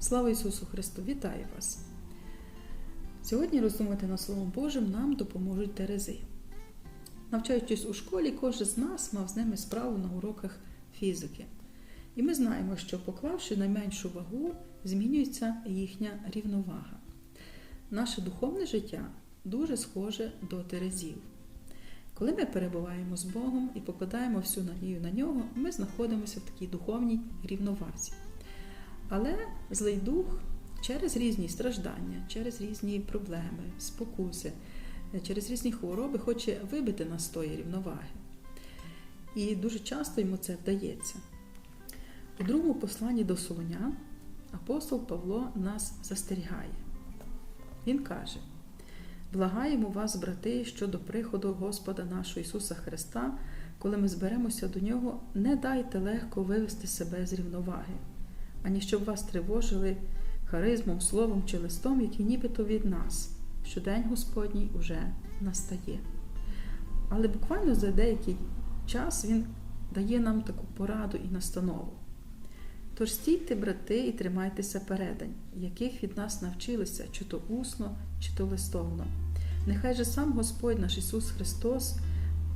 Слава Ісусу Христу! Вітаю вас! Сьогодні роздумати над Словом Божим нам допоможуть Терези. Навчаючись у школі, кожен з нас мав з ними справу на уроках фізики. І ми знаємо, що поклавши найменшу вагу, змінюється їхня рівновага. Наше духовне життя дуже схоже до Терезів. Коли ми перебуваємо з Богом і покладаємо всю надію на нього, ми знаходимося в такій духовній рівновазі. Але злий дух через різні страждання, через різні проблеми, спокуси, через різні хвороби хоче вибити нас з тої рівноваги. І дуже часто йому це вдається. У другому посланні до Солонян апостол Павло нас застерігає. Він каже: Благаємо вас, брати, щодо приходу Господа нашого Ісуса Христа, коли ми зберемося до Нього, не дайте легко вивести себе з рівноваги, ані щоб вас тривожили харизмом, словом чи листом, які нібито від нас, що день Господній уже настає. Але буквально за деякий час Він дає нам таку пораду і настанову. Тож стійте, брати, і тримайтеся передань, яких від нас навчилися, чи то усно, чи то листовно. Нехай же сам Господь наш Ісус Христос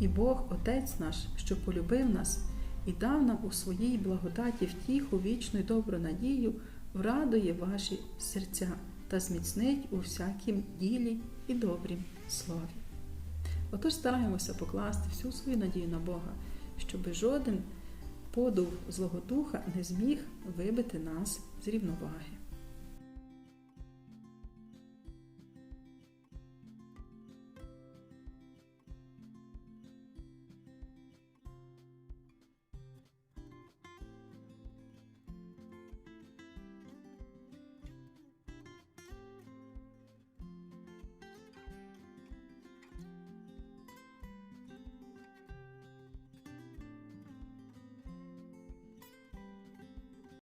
і Бог, Отець наш, що полюбив нас і дав нам у своїй благодаті втіху, вічну й добру надію, врадує ваші серця та зміцнить у всякім ділі і добрім слові. Отож стараємося покласти всю свою надію на Бога, щоби жоден подув Злого Духа не зміг вибити нас з рівноваги.